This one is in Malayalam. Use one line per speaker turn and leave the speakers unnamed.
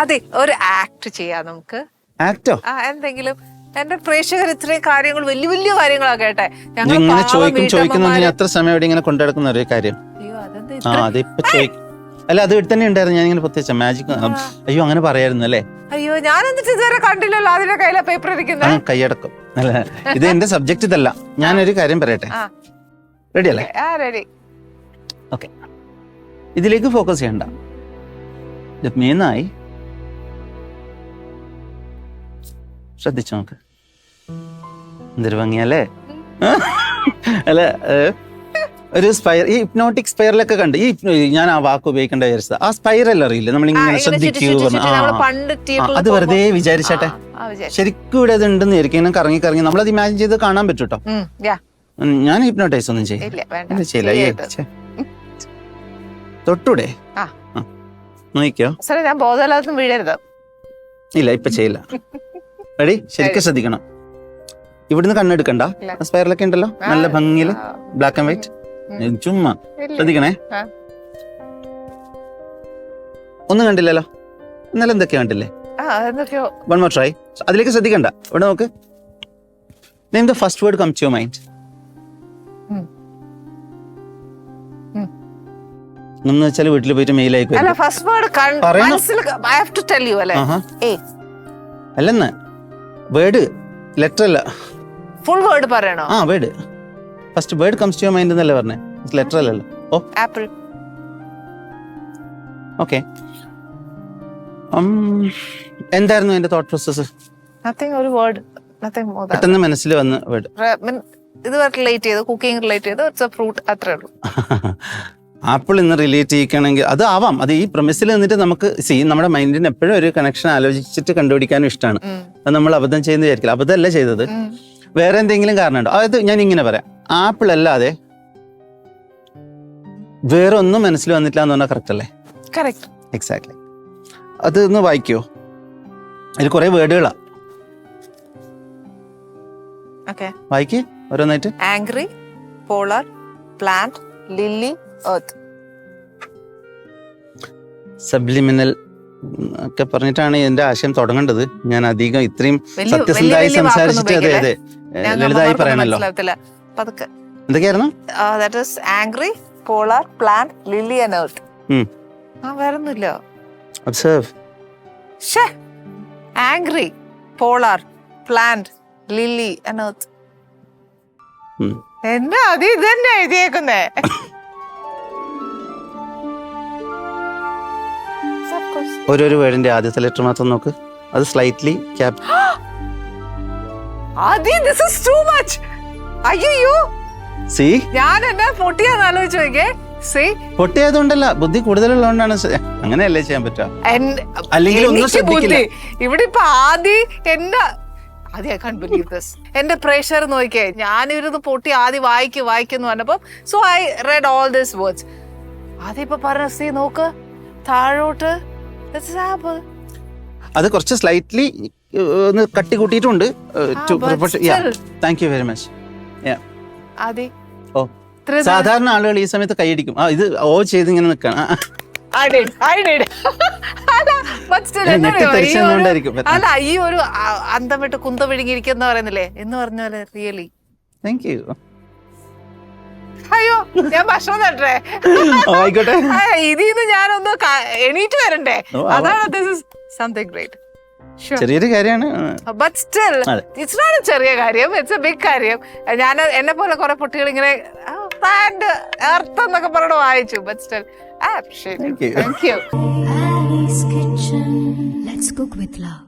അതെ ഒരു ആക്ട് ചെയ്യാം നമുക്ക്.
ആക്ടോ
ആ എന്തെങ്കിലും? എന്റെ പ്രേക്ഷകർ ഇത്രയും കാര്യങ്ങൾ വലിയ വലിയ കാര്യങ്ങളാ കേട്ടെ. ഞങ്ങൾ
ഇങ്ങനെ ചോദിക്കും ചോദിക്കുന്നു സമയം ഇവിടെ ഇങ്ങനെ കൊണ്ടെടുക്കുന്ന ഒരു കാര്യം. ആ അതിപ്പോ ചോദിക്കും അല്ല അത് ഇവിടെ തന്നെ ഉണ്ടായിരുന്നു. ഞാൻ ഇങ്ങനെ പ്രത്യേകിച്ച മാജിക് അയ്യോ അങ്ങനെ പറയായിരുന്നു അല്ലേ?
അയ്യോ ഞാൻ എന്നിട്ട് ഇതുവരെ കണ്ടില്ലല്ലോ. അതിന്റെ കയ്യിലെ പേപ്പർ
ആ കൈയടക്കും. അല്ല ഇത് എന്റെ സബ്ജക്റ്റ് ഇതല്ല. ഞാനൊരു കാര്യം പറയട്ടെ? റെഡി അല്ലേ?
റെഡി
ഓക്കെ ഇതിലേക്ക് ഫോക്കസ് ചെയ്യണ്ട. ഇത് മീനായി ശ്രദ്ധിച്ചു നോക്ക്. എന്തൊരു ഭംഗിയല്ലേ? അല്ല ഒരു സ്പൈർ ഈ ഹിപ്നോട്ടിക് സ്പൈറലൊക്കെ കണ്ട് ഈ ഞാൻ ആ വാക്ക് ഉപയോഗിക്കേണ്ട വിചാരിച്ചത്. ആ സ്പൈറൽ അറിയില്ല? നമ്മളിങ്ങനെ ശ്രദ്ധിക്കൂ പറഞ്ഞു. ആ,
പണ്ട്
ആ, അത് വെറുതെ വിചാരിച്ചട്ടെ. ശരിക്കും ഇവിടെ അത് ഉണ്ടെന്ന് വിചാരിക്കും. ഇങ്ങനെ കറങ്ങി കറങ്ങി. നമ്മളത് ഇമാജിൻ ചെയ്ത് കാണാൻ പറ്റൂട്ടോ? ഞാൻ ഹിപ്നോട്ടൈസ് ഒന്നും ചെയ്യില്ല. ചെയ്യില്ല. തൊട്ടൂടെ? നോക്കിയോ.
സാറേ ഞാൻ ബോധമില്ലാതെ വീഴരുത്.
ഇല്ല ഇപ്പൊ ചെയ്യില്ല. റെഡി ശരിക്കും ശ്രദ്ധിക്കണം. ഇവിടുന്ന് കണ്ണെടുക്കണ്ട. സ്പൈറലൊക്കെ ഉണ്ടല്ലോ? നല്ല
ഭംഗിയിൽ
ബ്ലാക്ക് ആൻഡ് വൈറ്റ്. ചുമ്മാ. ശ്രദ്ധിക്കണേ. ഒന്നും കണ്ടില്ലല്ലോ? ഇന്നലെ എന്തൊക്കെയാ കണ്ടില്ലേ? വൺ മോർ ട്രൈ അതിലേക്ക് ശ്രദ്ധിക്കണ്ട. ഇവിടെ നോക്ക്. Name the first word comes to your mind. എന്ന് വെച്ചാൽ വീട്ടിൽ പോയിട്ട് മെയിൽ
അല്ല
അയക്കും അല്ലെന്ന്. വേർഡ് ലെറ്റർ അല്ല.
ഫുൾ വേർഡ് പറയണോ?
ആ word first word comes to your mind എന്നല്ലേ പറഞ്ഞേ? ലെറ്റർ അല്ലല്ലോ. ഓ.
ആപ്പിൾ
ഓക്കേ ഓക്കെ എന്തായിരുന്നു എന്റെ തോട്ട് പ്രോസസ്
നത്തിങ് ഒരു വേർഡ് നത്തിങ് മോർ
പെട്ടെന്ന് മനസ്സിൽ വന്ന വേർഡ്
ഇത് റിലേറ്റ് ചെയ്ത് കുക്കിംഗ് റിലേറ്റ് ചെയ്ത് ഇറ്റ്സ് എ ഫ്രൂട്ട് അത്രേ ഉള്ളൂ.
ആപ്പിൾ ഇന്ന് റിലേറ്റ് ചെയ്യിക്കണമെങ്കിൽ അത് ആവാം. അത് ഈ പ്രമിസിൽ നിന്നിട്ട് നമുക്ക് സീ നമ്മുടെ മൈൻഡിന് എപ്പോഴും ഒരു കണക്ഷൻ ആലോചിച്ചിട്ട് കണ്ടുപിടിക്കാനും ഇഷ്ടമാണ്
ഉം.
നമ്മൾ അബദ്ധം ചെയ്യുന്ന വിചാരിക്കില്ല. അബദ്ധമല്ല ചെയ്തത്. വേറെ എന്തെങ്കിലും കാരണമുണ്ടോ? അതായത് ഞാൻ ഇങ്ങനെ പറയാം. ആപ്പിൾ അല്ലാതെ വേറെ ഒന്നും മനസ്സിൽ വന്നിട്ടില്ല എന്ന് പറഞ്ഞാൽ കറക്റ്റ് അല്ലേ? എക്സാക്ട്ലി അത് ഒന്ന് വായിക്കോ. അതിൽ കുറെ വേർഡുകളാ.
ഓക്കെ
വായിക്കേ ഓരോന്നായിട്ട്.
Angry polar plant lily earth
subliminal ഒക്കെ പറഞ്ഞിട്ടാണ് എന്റെ ആശയം തുടങ്ങേണ്ടത്. ഞാൻ അധികം ഇത്രയും സത്യസന്ധമായി സംസാരിച്ചിട്ട് അതെ അതെ ലളിതായി പറയണല്ലോ. എന്തൊക്കെയായിരുന്നു?
That is angry polar plant lily and earth. ആ വേറൊന്നുമില്ല.
ഒബ്സർവ്
ഷേ angry polar plant lily and earth എന്താ അത്? ഇത് തന്നെ എഴുതിയേക്കുന്നേ.
ഓരോരോ വേർഡിന്റെ ആദ്യത്തെ ലെറ്റർ മാത്രം നോക്ക്. അത് slightly cap
Adi this is too much അയ്യോ
സി?
ഞാൻ എന്നെ പൊട്ടിയാന്ന് ആലോചിച്ചു നോക്കിയേ. സി?
പൊട്ടിയതുകൊണ്ടല്ല ബുദ്ധി കൂടുതലുള്ളതുകൊണ്ടാണ് അങ്ങനെയല്ലേ ചെയ്യാൻ പറ്റുക അല്ലെങ്കിൽ ഒന്നും ശ്രദ്ധിക്കില്ല.
ഇവിടെ ഇപ്പൊ ആദി എന്റെ ആദ്യ I can't believe this pressure നോക്കിയേ. ഞാനിരുന്ന് പൊട്ടി ആദ്യം വായിക്കും വായിക്കുന്നു പറഞ്ഞപ്പം so I read all this words ആദ്യം ഇപ്പൊ പറഞ്ഞ സി നോക്ക്. താഴോട്ട്.
അത് കുറച്ച് സ്ലൈറ്റ്ലി ഒന്ന് കട്ടി കൂട്ടിയിട്ടുണ്ട്. Thank you very much
Adi.
ഓ. സാധാരണ ആളുകൾ ഈ സമയത്ത് കൈയടിക്കും ആ ഇത് ഓ ചെയ്ത് ഇങ്ങനെ നിൽക്കണം.
അല്ല, ഈ ഒരു-
ഞെട്ടിത്തെറിച്ചതുകൊണ്ടായിരിക്കും.
അല്ല ഈ ഒരു ആ- അന്തം വിട്ട് കുന്ത വിഴുങ്ങിയിരിക്കുന്ന പറയുന്നില്ലേ? എന്ന് പറഞ്ഞ പോലെ റിയലി
താങ്ക് യു
ഞാൻ ഭക്ഷണം തട്ടേ
ആയിക്കോട്ടെ.
ഇതിന്ന് ഞാനൊന്ന് എണീറ്റ് വരണ്ടേ. അതാണ് ദിസ് ഇസ് സംതിങ് ഗ്രേറ്റ്
ചെറിയൊരു കാര്യമാണ്.
But still. ഇറ്റ്സ് നോട്ട് ചെറിയ കാര്യം ഇറ്റ്സ് എ ബിഗ് കാര്യം. ഞാൻ എന്നെ പോലെ കുറെ കുട്ടികൾ ഇങ്ങനെ പ്ലാന്റ് എർത്ത് എന്നൊക്കെ പറഞ്ഞു വായിച്ചു but still
Thank you.
Thank you
Kitchen. Let's cook with love.